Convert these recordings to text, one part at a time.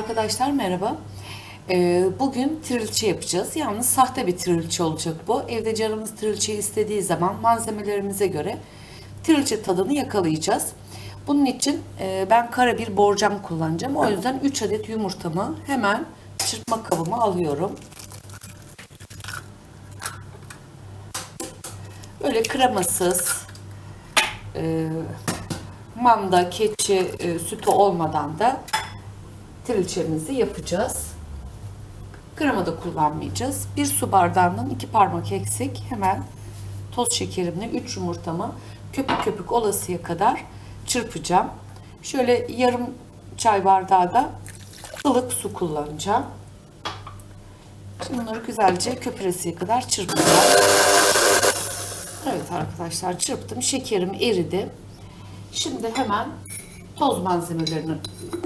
Arkadaşlar merhaba. Ee, bugün trilçe yapacağız. Yalnız sahte bir trilçe olacak bu. Evde canımız trilçe istediği zaman malzemelerimize göre trilçe tadını yakalayacağız. Bunun için e, ben kara bir borcam kullanacağım. O yüzden 3 adet yumurtamı hemen çırpma kabıma alıyorum. Böyle kremasız, e, manda, keçi e, sütü olmadan da trilçemizi yapacağız. Krema da kullanmayacağız. Bir su bardağından iki parmak eksik hemen toz şekerimle 3 yumurtamı köpük köpük olasıya kadar çırpacağım. Şöyle yarım çay bardağı da ılık su kullanacağım. Şimdi bunları güzelce köpüresiye kadar çırpacağım. Evet arkadaşlar çırptım. Şekerim eridi. Şimdi hemen toz malzemelerini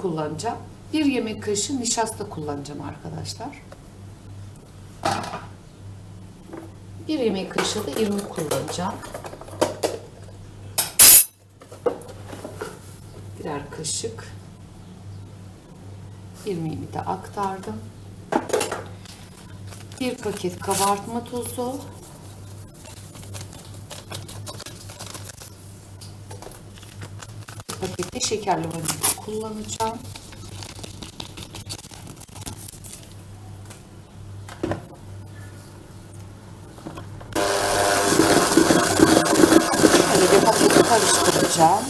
kullanacağım. Bir yemek kaşığı nişasta kullanacağım arkadaşlar. Bir yemek kaşığı da irmik kullanacağım. Birer kaşık. İrmiğimi de aktardım. Bir paket kabartma tozu. pakette şekerli vanilya kullanacağım. Şöyle bir hafif karıştıracağım.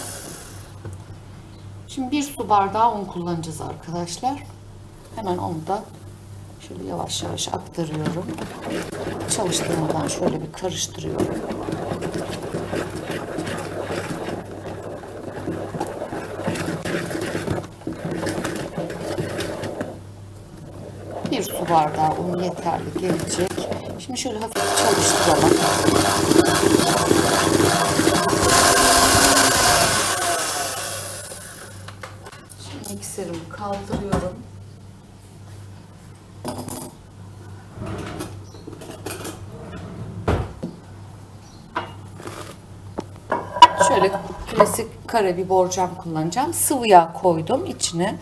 Şimdi bir su bardağı un kullanacağız arkadaşlar. Hemen onu da şöyle yavaş yavaş aktarıyorum. Çalıştırmadan şöyle bir karıştırıyorum. Bir su bardağı un yeterli gelecek. Şimdi şöyle hafif çalıştıralım. Mikserimi kaldırıyorum. Şöyle klasik kare bir borcam kullanacağım. Sıvı yağ koydum içine.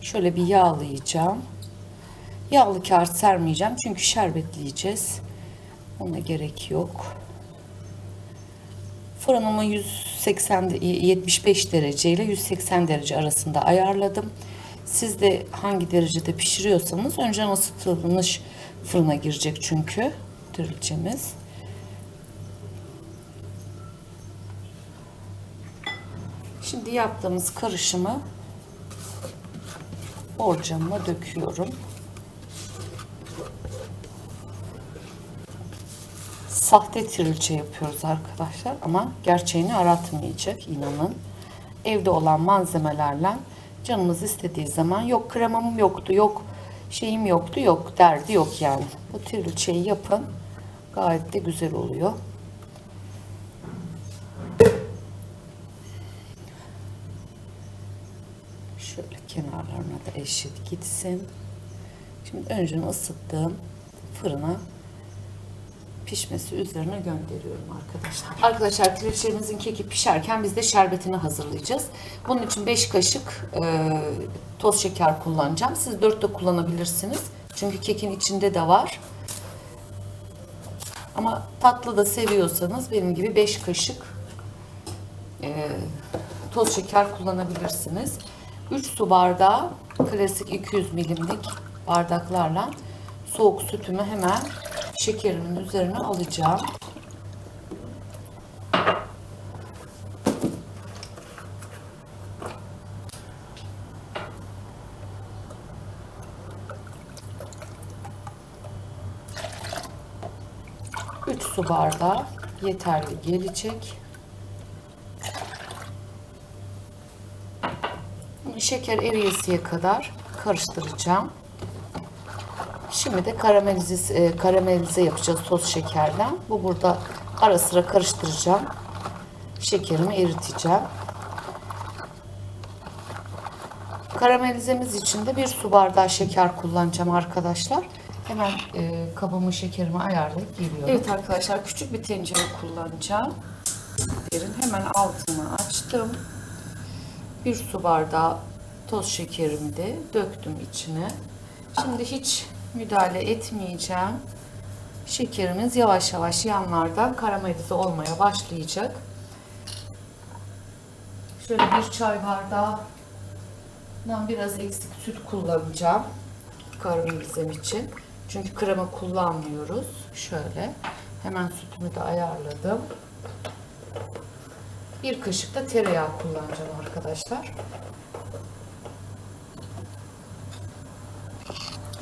Şöyle bir yağlayacağım. Yağlı kağıt sermeyeceğim çünkü şerbetleyeceğiz. Ona gerek yok. Fırınımı 180 75 derece ile 180 derece arasında ayarladım. Siz de hangi derecede pişiriyorsanız önceden ısıtılmış fırına girecek çünkü trilcemiz. Şimdi yaptığımız karışımı borcamıma döküyorum. Sahte trilce yapıyoruz arkadaşlar ama gerçeğini aratmayacak inanın. Evde olan malzemelerle canımız istediği zaman yok kremam yoktu, yok şeyim yoktu, yok derdi yok yani. Bu trilceyi yapın. Gayet de güzel oluyor. Şöyle kenarlarına da eşit gitsin. Şimdi önceden ısıttığım fırına pişmesi üzerine gönderiyorum arkadaşlar. Arkadaşlar trilçemizin keki pişerken biz de şerbetini hazırlayacağız. Bunun için 5 kaşık e, toz şeker kullanacağım. Siz 4 de kullanabilirsiniz. Çünkü kekin içinde de var. Ama tatlı da seviyorsanız benim gibi 5 kaşık e, toz şeker kullanabilirsiniz. 3 su bardağı klasik 200 milimlik bardaklarla soğuk sütümü hemen şekerimin üzerine alacağım. Üç su bardağı yeterli gelecek. Şeker eriyesiye kadar karıştıracağım. Şimdi de karamelize, e, karamelize yapacağız toz şekerden. Bu burada ara sıra karıştıracağım. Şekerimi eriteceğim. Karamelizemiz için de bir su bardağı şeker kullanacağım arkadaşlar. Hemen e, kabımı şekerimi ayarlayıp geliyorum. Evet arkadaşlar küçük bir tencere kullanacağım. Yerin hemen altını açtım. Bir su bardağı toz şekerimi de döktüm içine. Şimdi hiç müdahale etmeyeceğim. Şekerimiz yavaş yavaş yanlardan karamelize olmaya başlayacak. Şöyle bir çay bardağından biraz eksik süt kullanacağım karamelizem için. Çünkü krema kullanmıyoruz. Şöyle hemen sütümü de ayarladım. Bir kaşık da tereyağı kullanacağım arkadaşlar.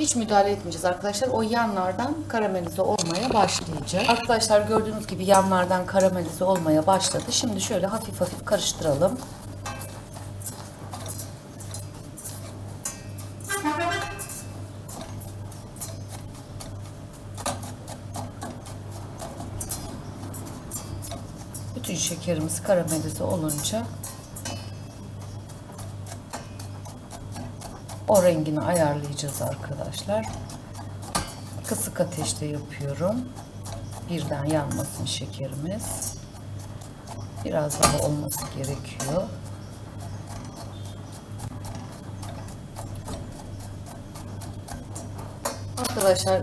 Hiç müdahale etmeyeceğiz arkadaşlar. O yanlardan karamelize olmaya başlayacak. Arkadaşlar gördüğünüz gibi yanlardan karamelize olmaya başladı. Şimdi şöyle hafif hafif karıştıralım. Bütün şekerimiz karamelize olunca o rengini ayarlayacağız arkadaşlar. Kısık ateşte yapıyorum. Birden yanmasın şekerimiz. Biraz daha olması gerekiyor. Arkadaşlar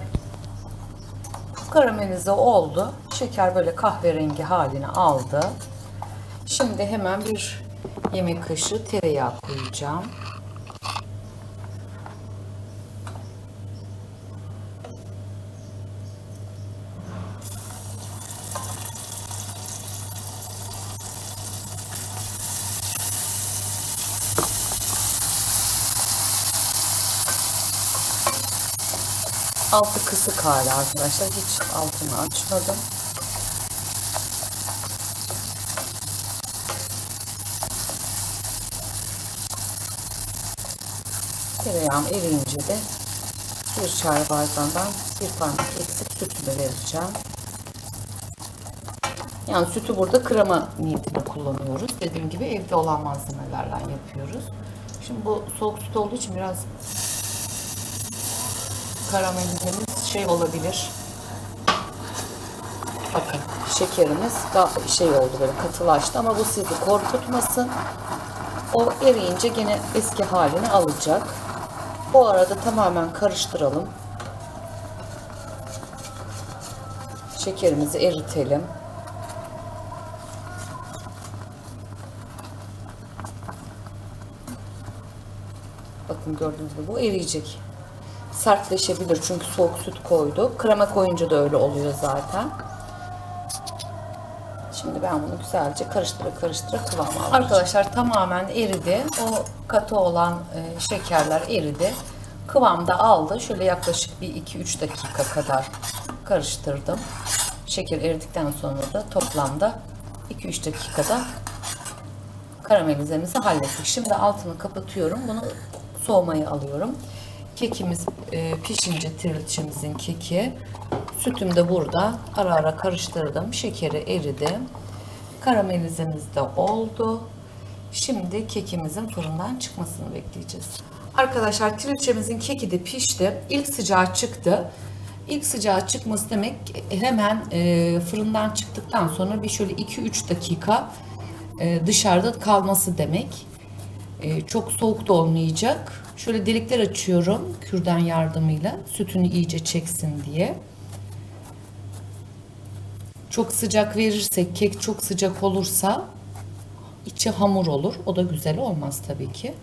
karamelize oldu. Şeker böyle kahverengi halini aldı. Şimdi hemen bir yemek kaşığı tereyağı koyacağım. Altı kısık hali arkadaşlar. Hiç altını açmadım. Tereyağım eriyince de bir çay bardağından bir parmak eksik sütümü vereceğim. Yani sütü burada krema niyetinde kullanıyoruz. Dediğim gibi evde olan malzemelerden yapıyoruz. Şimdi bu soğuk süt olduğu için biraz karamelizemiz şey olabilir. Bakın şekerimiz daha şey oldu böyle katılaştı ama bu sizi korkutmasın. O eriyince gene eski halini alacak. Bu arada tamamen karıştıralım. Şekerimizi eritelim. Bakın gördüğünüz gibi bu eriyecek sertleşebilir çünkü soğuk süt koydu. Krema koyunca da öyle oluyor zaten. Şimdi ben bunu güzelce karıştıra karıştıra kıvama alacağım. Arkadaşlar tamamen eridi. O katı olan e, şekerler eridi. Kıvamda aldı. Şöyle yaklaşık bir 2-3 dakika kadar karıştırdım. Şeker eridikten sonra da toplamda 2-3 dakikada karamelizemizi hallettik. Şimdi altını kapatıyorum. Bunu soğumaya alıyorum. Kekimiz e, pişince trilçimizin keki. Sütüm de burada. Ara ara karıştırdım. Şekeri eridi. Karamelizemiz de oldu. Şimdi kekimizin fırından çıkmasını bekleyeceğiz. Arkadaşlar trilçemizin keki de pişti. İlk sıcağı çıktı. İlk sıcağı çıkması demek hemen e, fırından çıktıktan sonra bir şöyle 2-3 dakika e, dışarıda kalması demek. E, çok soğuk da olmayacak. Şöyle delikler açıyorum kürdan yardımıyla sütünü iyice çeksin diye. Çok sıcak verirsek, kek çok sıcak olursa içi hamur olur. O da güzel olmaz tabii ki.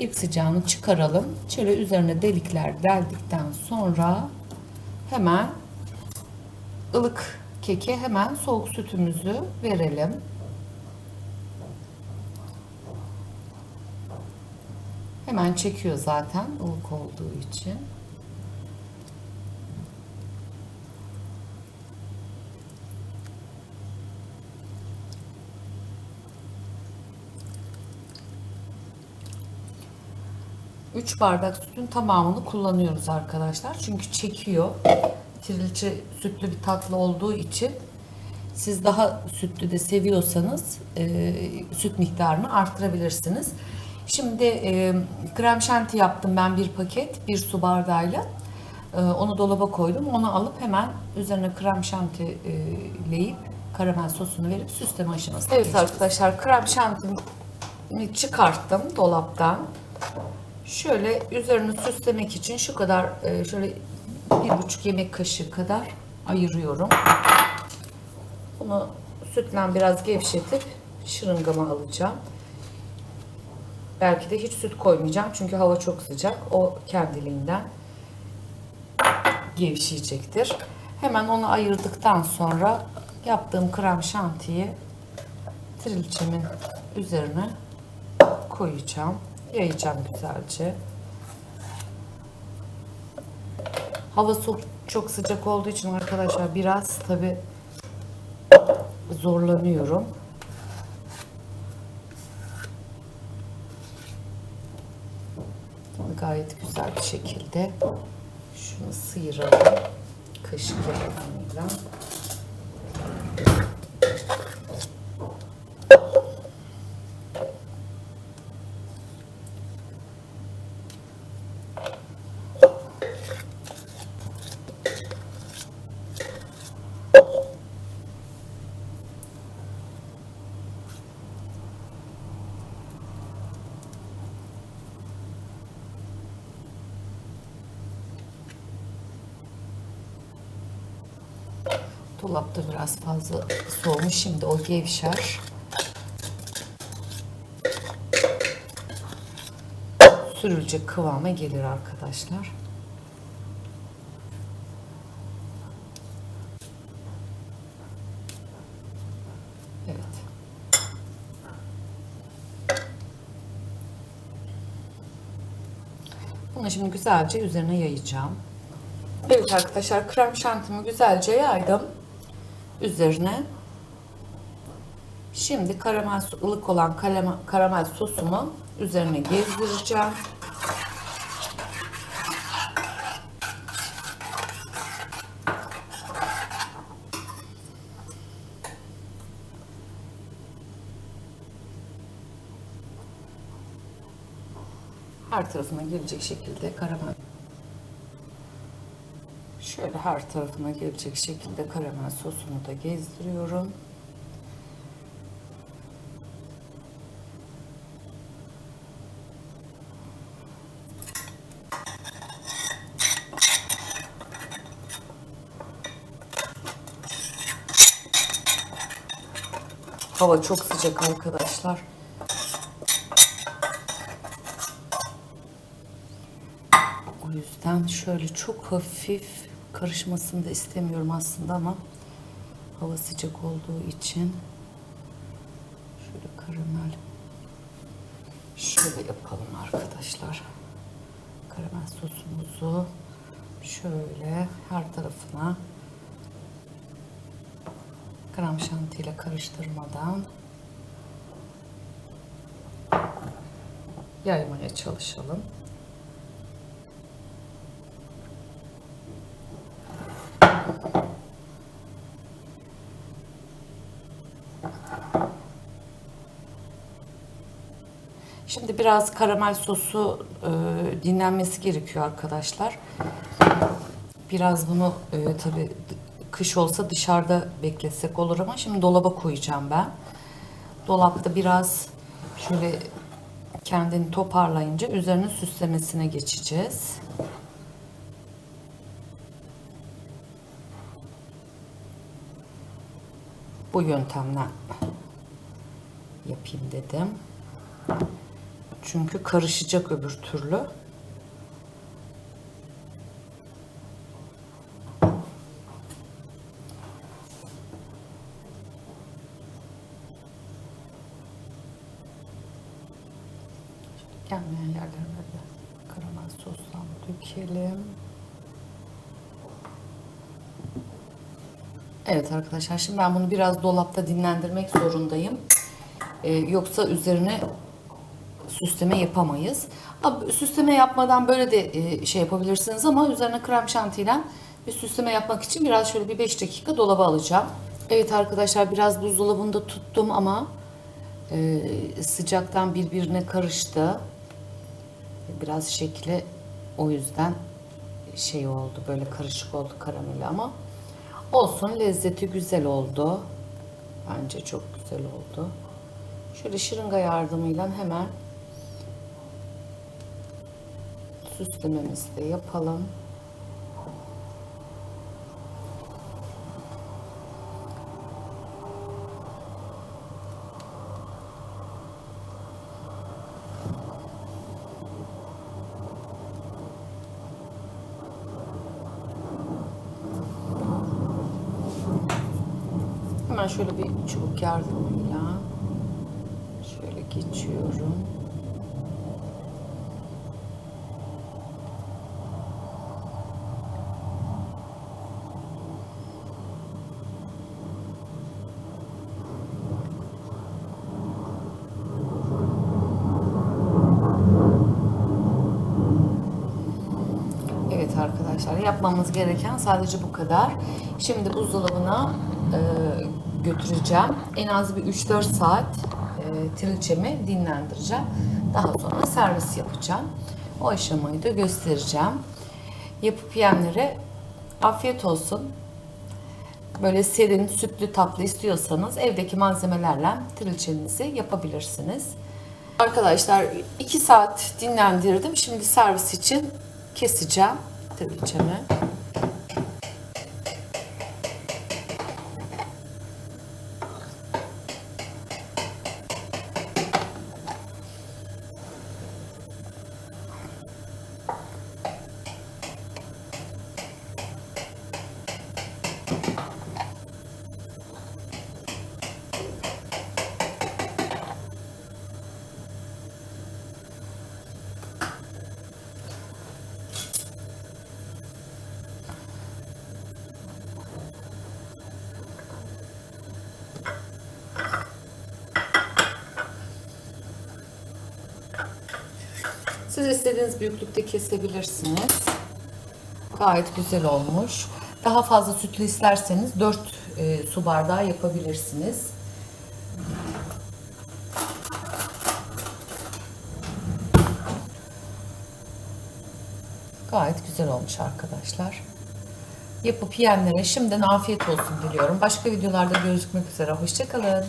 İlk sıcağını çıkaralım. Şöyle üzerine delikler deldikten sonra hemen ılık keke hemen soğuk sütümüzü verelim. Hemen çekiyor zaten ılık olduğu için. Üç bardak sütün tamamını kullanıyoruz arkadaşlar. Çünkü çekiyor. Trilce sütlü bir tatlı olduğu için siz daha sütlü de seviyorsanız e, süt miktarını arttırabilirsiniz. Şimdi e, krem şanti yaptım ben bir paket, bir su bardağıyla. E, onu dolaba koydum. Onu alıp hemen üzerine krem şanti e, leyip karamel sosunu verip süsleme aşamasına Evet arkadaşlar krem şantimi çıkarttım dolaptan. Şöyle üzerini süslemek için şu kadar e, şöyle bir buçuk yemek kaşığı kadar ayırıyorum. Bunu sütle biraz gevşetip şırıngama alacağım. Belki de hiç süt koymayacağım çünkü hava çok sıcak. O kendiliğinden gevşeyecektir. Hemen onu ayırdıktan sonra yaptığım krem şantiyi trilçemin üzerine koyacağım. Yayacağım güzelce. Hava çok, sıcak olduğu için arkadaşlar biraz tabi zorlanıyorum. Gayet güzel bir şekilde şunu sıyıralım. Kaşık yardımıyla. Dolapta biraz fazla soğumuş. Şimdi o gevşer. Sürülecek kıvama gelir arkadaşlar. Bunu şimdi güzelce üzerine yayacağım. Evet arkadaşlar krem şantımı güzelce yaydım üzerine. Şimdi karamel ılık olan karamel, sosumu üzerine gezdireceğim. Her tarafına gelecek şekilde karamel Şöyle her tarafına gelecek şekilde karamel sosunu da gezdiriyorum. Hava çok sıcak arkadaşlar. O yüzden şöyle çok hafif karışmasını da istemiyorum aslında ama hava sıcak olduğu için şöyle karamel şöyle yapalım arkadaşlar. Karamel sosumuzu şöyle her tarafına krem şanti ile karıştırmadan yaymaya çalışalım. Şimdi biraz karamel sosu e, dinlenmesi gerekiyor arkadaşlar. Biraz bunu e, tabi kış olsa dışarıda beklesek olur ama şimdi dolaba koyacağım ben. Dolapta biraz şöyle kendini toparlayınca üzerine süslemesine geçeceğiz. Bu yöntemle yapayım dedim. Çünkü karışacak öbür türlü. Gelmeyen yerlerine de karamel sostan dökelim. Evet arkadaşlar şimdi ben bunu biraz dolapta dinlendirmek zorundayım. Ee, yoksa üzerine süsleme yapamayız. Süsleme yapmadan böyle de e, şey yapabilirsiniz ama üzerine krem şantiyle bir süsleme yapmak için biraz şöyle bir 5 dakika dolaba alacağım. Evet arkadaşlar biraz buzdolabında tuttum ama e, sıcaktan birbirine karıştı. Biraz şekli o yüzden şey oldu böyle karışık oldu karameli ama olsun lezzeti güzel oldu. Bence çok güzel oldu. Şöyle şırınga yardımıyla hemen Süslememizi de yapalım. Hemen şöyle bir çubuk yardımıyla şöyle geçiyorum. Evet arkadaşlar yapmamız gereken sadece bu kadar. Şimdi buzdolabına e, götüreceğim. En az bir 3-4 saat e, trilçemi dinlendireceğim. Daha sonra servis yapacağım. O aşamayı da göstereceğim. Yapıp yiyenlere afiyet olsun. Böyle serin, sütlü tatlı istiyorsanız evdeki malzemelerle trilçenizi yapabilirsiniz. Arkadaşlar 2 saat dinlendirdim. Şimdi servis için keseceğim trilçemi. Siz istediğiniz büyüklükte kesebilirsiniz. Gayet güzel olmuş. Daha fazla sütlü isterseniz 4 e, su bardağı yapabilirsiniz. Gayet güzel olmuş arkadaşlar. Yapıp yiyenlere şimdiden afiyet olsun diliyorum. Başka videolarda görüşmek üzere. Hoşçakalın.